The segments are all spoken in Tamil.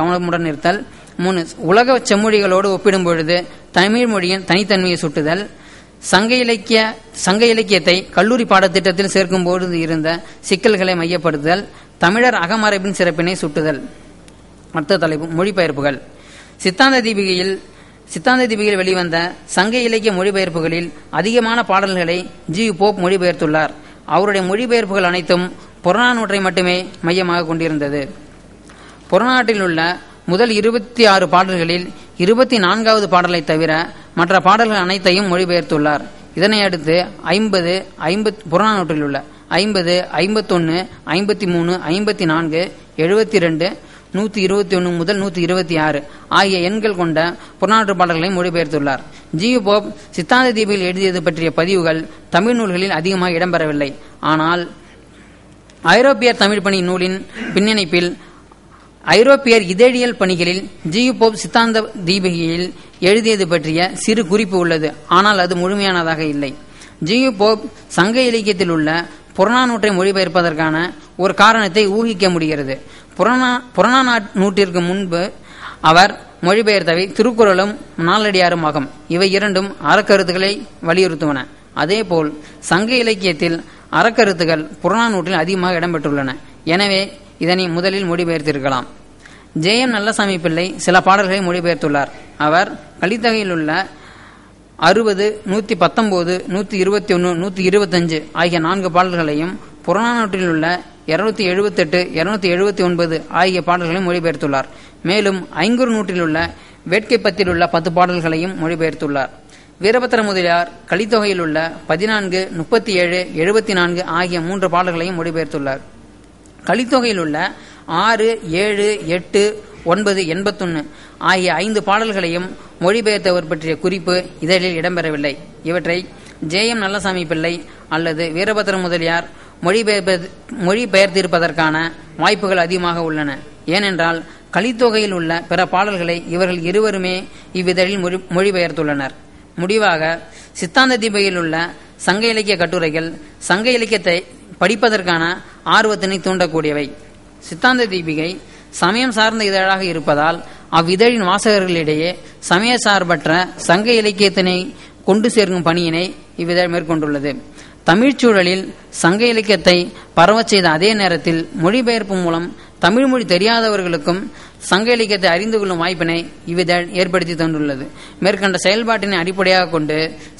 கவனமுடன் இருத்தல். மூணு உலக செம்மொழிகளோடு ஒப்பிடும் பொழுது தமிழ் மொழியின் தனித்தன்மையை சுட்டுதல். சங்க இலக்கிய சங்க இலக்கியத்தை கல்லூரி பாடத்திட்டத்தில் சேர்க்கும் பொழுது இருந்த சிக்கல்களை மையப்படுத்துதல். தமிழர் அகமரபின் சிறப்பினை சுட்டுதல். அடுத்த தலைப்பு மொழிபெயர்ப்புகள். சித்தாந்த தீபிகையில் சித்தாந்த தீபிகையில் வெளிவந்த சங்க இலக்கிய மொழிபெயர்ப்புகளில் அதிகமான பாடல்களை ஜி போப் மொழிபெயர்த்துள்ளார். அவருடைய மொழிபெயர்ப்புகள் அனைத்தும் புறநானூற்றை மட்டுமே மையமாக கொண்டிருந்தது. புறநாட்டில் உள்ள முதல் இருபத்தி ஆறு பாடல்களில் இருபத்தி நான்காவது பாடலை தவிர மற்ற பாடல்கள் அனைத்தையும் மொழிபெயர்த்துள்ளார். இதனை அடுத்து ஐம்பது ஐம்பத் புறநானூற்றில் உள்ள ஐம்பது ஐம்பத்தொன்னு ஐம்பத்தி மூணு ஐம்பத்தி நான்கு எழுபத்தி ரெண்டு நூற்றி இருபத்தி ஒன்று முதல் நூற்றி இருபத்தி ஆறு ஆகிய எண்கள் கொண்ட புறநானூற்று பாடல்களை மொழிபெயர்த்துள்ளார். ஜி. போப் சித்தாந்த தீபில் எழுதியது பற்றிய பதிவுகள் தமிழ் நூல்களில் அதிகமாக இடம்பெறவில்லை. ஆனால் ஐரோப்பியர் தமிழ் பணி நூலின் பின்னிணைப்பில் ஐரோப்பியர் இதழியல் பணிகளில் ஜி போப் சித்தாந்த தீபிகையில் எழுதியது பற்றிய சிறு குறிப்பு உள்ளது. ஆனால் அது முழுமையானதாக இல்லை. ஜி போப் சங்க இலக்கியத்தில் உள்ள புறநானூற்றை மொழிபெயர்ப்பதற்கான ஒரு காரணத்தை ஊகிக்க முடிகிறது. புறநா புறநா நூற்றிற்கு முன்பு அவர் மொழிபெயர்த்தவை திருக்குறளும் நாளடியாரும் ஆகும். இவை இரண்டும் அறக்கருத்துக்களை வலியுறுத்துவன. அதேபோல் சங்க இலக்கியத்தில் அறக்கருத்துகள் புறநானூற்றில் அதிகமாக இடம்பெற்றுள்ளன. எனவே இதனை முதலில் மொழிபெயர்த்திருக்கலாம். ஜே எம் நல்லசாமி பிள்ளை சில பாடல்களை மொழிபெயர்த்துள்ளார். அவர் கலித்தகையில் உள்ள அறுபது நூற்றி பத்தொம்போது நூற்றி இருபத்தி ஒன்று நூற்றி இருபத்தஞ்சு ஆகிய நான்கு பாடல்களையும் புறநானூற்றில் உள்ள இருநூத்தி எழுபத்தெட்டு இருநூத்தி எழுபத்தி ஒன்பது ஆகிய பாடல்களையும் மொழிபெயர்த்துள்ளார். மேலும் ஐங்குறு நூற்றில் உள்ள வேட்கைப்பத்தில் உள்ள பத்து பாடல்களையும் மொழிபெயர்த்துள்ளார். வீரபத்திர முதலியார் கலித்தொகையில் உள்ள பதினான்கு முப்பத்தி ஏழு எழுபத்தி நான்கு ஆகிய மூன்று பாடல்களையும் மொழிபெயர்த்துள்ளார். கலித்தொகையில் உள்ள ஆறு ஏழு எட்டு ஒன்பது எண்பத்தொன்னு ஆகிய ஐந்து பாடல்களையும் மொழிபெயர்த்தவர் பற்றிய குறிப்பு இதழில் இடம்பெறவில்லை. இவற்றை ஜே எம் நல்லசாமி பிள்ளை அல்லது வீரபத்ர முதலியார் மொழிபெயர்ப்பது மொழிபெயர்த்திருப்பதற்கான வாய்ப்புகள் அதிகமாக உள்ளன. ஏனென்றால் கலித்தொகையில் உள்ள பிற பாடல்களை இவர்கள் இருவருமே இவ்விதழில் மொழி மொழிபெயர்த்துள்ளனர். முடிவாக சித்தாந்த தீபையில் உள்ள சங்க இலக்கிய கட்டுரைகள் சங்க இலக்கியத்தை படிப்பதற்கான ஆர்வத்தினை தூண்டக்கூடியவை. சித்தாந்த தீபிகை சமயம் சார்ந்த இதழாக இருப்பதால் அவ்விதழின் வாசகர்களிடையே சமய சார்பற்ற சங்க இலக்கியத்தினை கொண்டு சேர்க்கும் பணியினை இவ்விதழ் மேற்கொண்டுள்ளது. தமிழ்ச்சூழலில் சங்க இலக்கியத்தை பரவச் செய்த அதே நேரத்தில் மொழிபெயர்ப்பு மூலம் தமிழ் மொழி தெரியாதவர்களுக்கும் சங்க இலக்கியத்தை அறிந்து கொள்ளும் வாய்ப்பினை இவ்விதழ் ஏற்படுத்தி தந்துள்ளது. மேற்கண்ட செயல்பாட்டினை அடிப்படையாக கொண்டு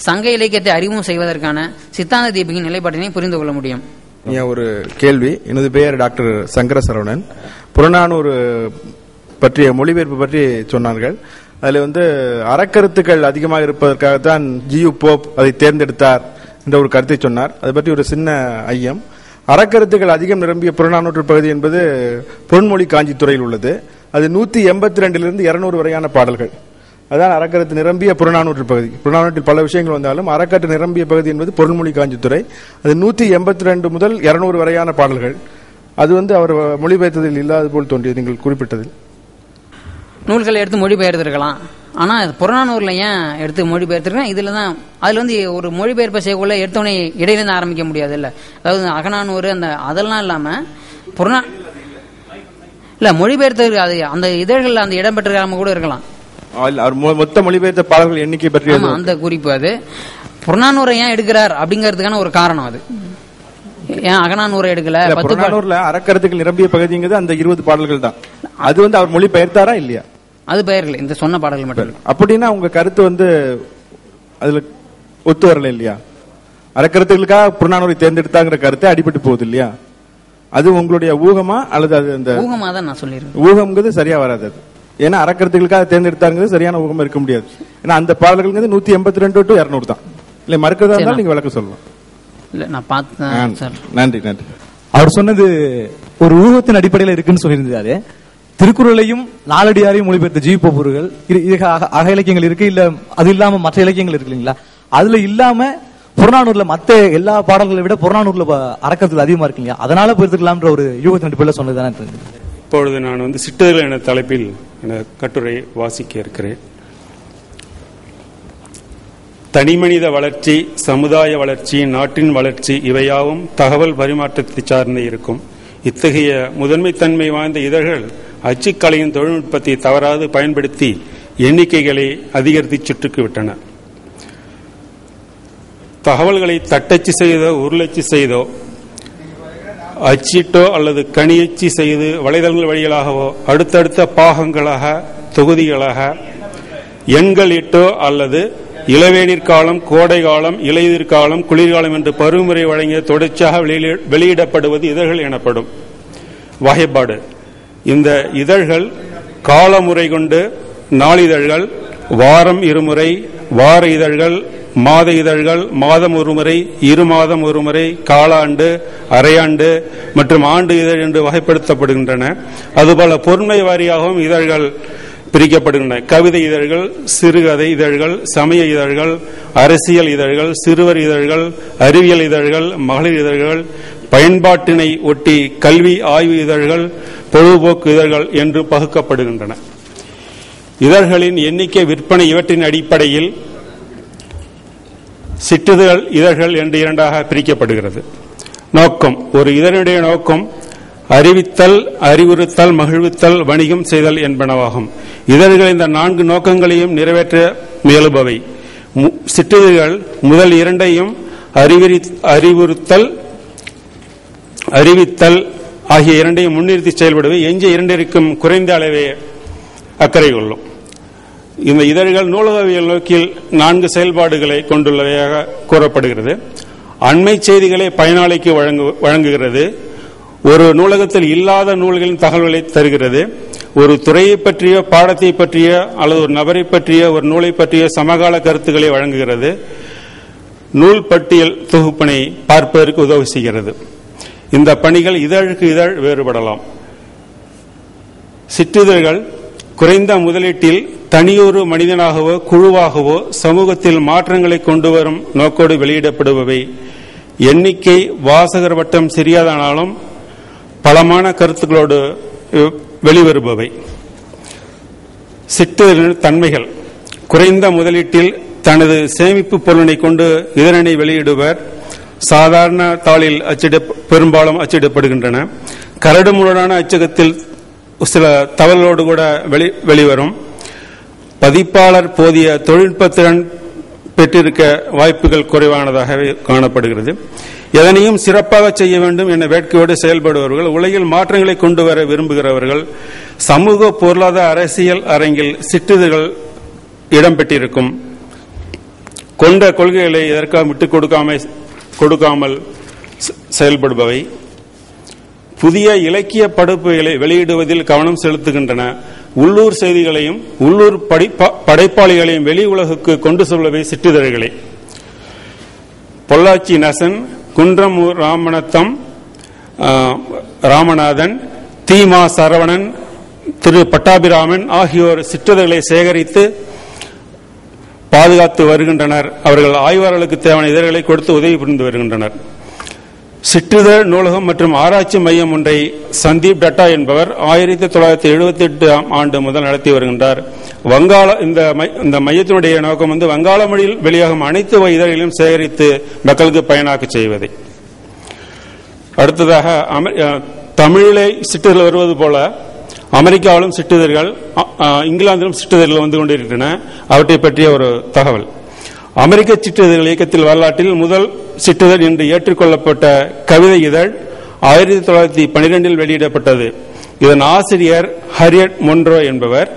சங்க இலக்கியத்தை அறிமுகம் செய்வதற்கான சித்தாந்த தீபிகின் நிலைப்பாட்டினை புரிந்து கொள்ள முடியும். என் ஒரு கேள்வி. எனது பெயர் டாக்டர் சங்கர சரவணன் புறநானூறு பற்றிய மொழிபெயர்ப்பு பற்றி சொன்னார்கள். அதில் வந்து அறக்கருத்துக்கள் அதிகமாக இருப்பதற்காகத்தான் ஜியு போப் அதை தேர்ந்தெடுத்தார் என்ற ஒரு கருத்தை சொன்னார். அதை பற்றி ஒரு சின்ன ஐயம். அறக்கருத்துக்கள் அதிகம் நிரம்பிய புறநானூற்று பகுதி என்பது பொன்மொழி காஞ்சித்துறையில் உள்ளது. அது நூற்றி எண்பத்தி ரெண்டிலிருந்து இருநூறு வரையான பாடல்கள். அதான் அறக்கருத்து நிரம்பிய புறநானூற்று பகுதி. புறநானூற்றில் பல விஷயங்கள் வந்தாலும் அறக்கட்டு நிரம்பிய பகுதி என்பது பொருள்மொழி காஞ்சித்துறை. அது நூத்தி எண்பத்தி ரெண்டு முதல் இருநூறு வரையான பாடல்கள். அது வந்து அவர் மொழிபெயர்த்ததில் இல்லாத போல் தோன்றியது நீங்கள் குறிப்பிட்டதில். நூல்களை எடுத்து மொழிபெயர்த்திருக்கலாம். ஆனால் புறநானூரில் ஏன் எடுத்து மொழிபெயர்த்திருக்கேன்? இதில் தான் அதில் வந்து ஒரு மொழிபெயர்ப்பை செய்யக்குள்ள எடுத்தவொடனே இடையிலேருந்து ஆரம்பிக்க முடியாது இல்லை. அதாவது அகநானூறு அந்த அதெல்லாம் இல்லாமல் புறநா இல்லை மொழிபெயர்த்தது அது அந்த இதழ்களில் அந்த இடம்பெற்றிருக்காம கூட இருக்கலாம். மொத்த மொழிபெயர்த்த பாடல்கள் எண்ணிக்கை பற்றி அந்த குறிப்பு அது. புறநானூரை ஏன் எடுக்கிறார் அப்படிங்கிறதுக்கான ஒரு காரணம் அது. ஏன் அகநானூரை எடுக்கல? இல்ல, பத்து பா- புறநானூறுல அறக்கருத்துக்கள் நிரம்பிய பகுதிங்கிறது அந்த இருபது பாடல்கள் தான். அது வந்து அவர் மொழிபெயர்த்தாரா இல்லையா? அது பெயர்கள் இந்த சொன்ன பாடல்கள் மட்டும். அப்படின்னா உங்க கருத்து வந்து அதுல ஒத்து வரல இல்லையா? அறக்கருத்துகளுக்காக புறநானூரை தேர்ந்தெடுத்தாங்கிற கருத்து அடிபட்டு போகுது இல்லையா? அது உங்களுடைய ஊகமா அல்லது அது அந்த ஊகமா தான் நான் சொல்லியிருக்கேன் ஊகம்ங்கிறது சரியா வராது அது. ஏன்னா அறக்கருத்துகளுக்காக தேர்ந்தெடுத்தாங்கிறது சரியான ஊகமா இருக்க முடியாது. ஏன்னா அந்த பாடல்கள் நூத்தி எண்பத்தி ரெண்டு டு இருநூறு தான். இல்ல மறுக்கிறதா இருந்தாலும் நீங்க விளக்க சொல்லலாம் இல்லை நான் பார்த்தேன் சார் நன்றி நன்றி. அவர் சொன்னது ஒரு ஊகத்தின் அடிப்படையில் இருக்குன்னு சொல்லியிருந்தாரு. திருக்குறளையும் நாலடியாரையும் மொழிபெயர்த்த ஜீவி இது அக- இலக்கியங்கள் இருக்கு இல்ல அது இல்லாம மற்ற இலக்கியங்கள் இருக்கு இல்லைங்களா? அதுல இல்லாம புறநானூர்ல மத்த எல்லா பாடல்களை விட புறநானூர்ல அறக்கருத்துகள் அதிகமா இருக்கு இல்லையா? அதனால போயிருக்கலாம்ன்ற ஒரு யூகத்தின் அடிப்படையில் சொன்னதுதானே இப்பொழுது நான் வந்து சிட்டுதல் என தலைப்பில் என கட்டுரை வாசிக்க இருக்கிறேன். தனிமனித வளர்ச்சி சமுதாய வளர்ச்சி நாட்டின் வளர்ச்சி இவையாவும் தகவல் பரிமாற்றத்தை சார்ந்தே இருக்கும். இத்தகைய முதன்மைத்தன்மை வாய்ந்த இதழ்கள் அச்சுக்கலையின் தொழில்நுட்பத்தை தவறாது பயன்படுத்தி எண்ணிக்கைகளை அதிகரித்து சுற்றுக்கு விட்டன. தகவல்களை தட்டச்சு செய்தோ உருளச்சு செய்தோ அச்சிட்டோ அல்லது கனியச்சி செய்து வலைதளங்கள் வழிகளாகவோ அடுத்தடுத்த பாகங்களாக தொகுதிகளாக எண்கள் இட்டோ அல்லது இளவேநீர் காலம் கோடை காலம் இலையுதிர் காலம் குளிர்காலம் என்று பருவமுறை வழங்கிய தொடர்ச்சியாக வெளியிடப்படுவது இதழ்கள் எனப்படும். வகைப்பாடு. இந்த இதழ்கள் காலமுறை கொண்டு நாளிதழ்கள் வாரம் இருமுறை வார இதழ்கள் மாத இதழ்கள் மாதம் ஒருமுறை இரு மாதம் ஒருமுறை காலாண்டு அரையாண்டு மற்றும் ஆண்டு இதழ் என்று வகைப்படுத்தப்படுகின்றன. அதுபோல பொருண்மை வாரியாகவும் இதழ்கள் பிரிக்கப்படுகின்றன. கவிதை இதழ்கள் சிறுகதை இதழ்கள் சமய இதழ்கள் அரசியல் இதழ்கள் சிறுவர் இதழ்கள் அறிவியல் இதழ்கள் மகளிர் இதழ்கள் பயன்பாட்டினை ஒட்டி கல்வி ஆய்வு இதழ்கள் பொழுதுபோக்கு இதழ்கள் என்று பகுக்கப்படுகின்றன. இதழ்களின் எண்ணிக்கை விற்பனை இவற்றின் அடிப்படையில் சிற்றிதழ் இதழ்கள் என்று இரண்டாக பிரிக்கப்படுகிறது. நோக்கம் ஒரு இதழுடைய நோக்கம் அறிவித்தல் அறிவுறுத்தல் மகிழ்வித்தல் வணிகம் செய்தல் என்பனவாகும். இதழ்கள் இந்த நான்கு நோக்கங்களையும் நிறைவேற்ற முயலுபவை. சிற்றிதழ்கள் முதல் இரண்டையும் அறிவிரி அறிவுறுத்தல் அறிவித்தல் ஆகிய இரண்டையும் முன்னிறுத்தி செயல்படுவது எஞ்சிய இரண்டிற்கும் குறைந்த அளவே அக்கறை கொள்ளும். இந்த இதழ்கள் நூலகவியல் நோக்கில் நான்கு செயல்பாடுகளை கொண்டுள்ளவையாக கூறப்படுகிறது. அண்மை செய்திகளை பயனாளிக்கு வழங்கு- வழங்குகிறது. ஒரு நூலகத்தில் இல்லாத நூல்களின் தகவல்களை தருகிறது. ஒரு துறையை பற்றிய பாடத்தை பற்றிய அல்லது ஒரு நபரை பற்றிய ஒரு நூலை பற்றிய சமகால கருத்துக்களை வழங்குகிறது. நூல் பட்டியல் தொகுப்பினை பார்ப்பதற்கு உதவி செய்கிறது. இந்த பணிகள் இதழுக்கு இதழ் வேறுபடலாம். சிற்றிதழ்கள் குறைந்த முதலீட்டில் தனியொரு மனிதனாகவோ குழுவாகவோ சமூகத்தில் மாற்றங்களை கொண்டு வரும் நோக்கோடு வெளியிடப்படுபவை. எண்ணிக்கை வாசகர் வட்டம் சிறியதானாலும் பலமான கருத்துக்களோடு வெளிவருபவை. சிற்றிதழின் தன்மைகள். குறைந்த முதலீட்டில் தனது சேமிப்பு பொருளினை கொண்டு இதழனை வெளியிடுவர். சாதாரண தாளில் அச்சிட பெரும்பாலும் அச்சிடப்படுகின்றன. கரடுமுரடான அச்சகத்தில் சில தவறுகளோடு கூட வெளி வெளிவரும். பதிப்பாளர் போதிய தொழில்நுட்பத்திறன் பெற்றிருக்க வாய்ப்புகள் குறைவானதாகவே காணப்படுகிறது. எதனையும் சிறப்பாக செய்ய வேண்டும் என வேட்கையோடு செயல்படுபவர்கள் உலகில் மாற்றங்களை கொண்டு வர விரும்புகிறவர்கள் சமூக பொருளாதார அரசியல் அரங்கில் சிற்றிதழ்கள் இடம்பெற்றிருக்கும். கொண்ட கொள்கைகளை எதற்காக விட்டுக் கொடுக்காமல் கொடுக்காமல் செயல்படுபவை. புதிய இலக்கிய படைப்புகளை வெளியிடுவதில் கவனம் செலுத்துகின்றன. உள்ளூர் செய்திகளையும் உள்ளூர் படைப்பாளிகளையும் வெளி உலகுக்கு கொண்டு செல்வவை சிற்றிதழ்களே. பொள்ளாச்சி நசன் குன்றமூர் ராமணத்தம் ராமநாதன் தீமா சரவணன் திரு. பட்டாபிராமன் ஆகியோர் சிற்றிதழ்களை சேகரித்து பாதுகாத்து வருகின்றனர். அவர்கள் ஆய்வாளர்களுக்கு தேவையான இதழ்களை கொடுத்து உதவி புரிந்து வருகின்றனர். சிற்றிதழ் நூலகம் மற்றும் ஆராய்ச்சி மையம் ஒன்றை சந்தீப் டட்டா என்பவர் ஆயிரத்தி தொள்ளாயிரத்தி எழுபத்தி எட்டாம் ஆண்டு முதல் நடத்தி வருகின்றார். வங்காள இந்த மை- இந்த மையத்தினுடைய நோக்கம் வந்து வங்காள மொழியில் வெளியாகும் அனைத்து இதழ்களையும் சேகரித்து மக்களுக்கு பயனாக்க செய்வதை. அடுத்ததாக தமிழிலே சிற்றிதழ் வருவது போல அமெரிக்காவிலும் சிற்றிதழ்கள் இங்கிலாந்திலும் சிற்றிதழ்கள் வந்து கொண்டிருக்கின்றன. அவற்றை பற்றிய ஒரு தகவல். அமெரிக்க சிற்றிதழ் இயக்கத்தில் வரலாற்றில் முதல் சிற்றிதழ் என்று ஏற்றுக்கொள்ளப்பட்ட கவிதை இதழ் ஆயிரத்தி தொள்ளாயிரத்தி பனிரெண்டில் வெளியிடப்பட்டது. இதன் ஆசிரியர் ஹரியட் மொன்ரோ என்பவர்.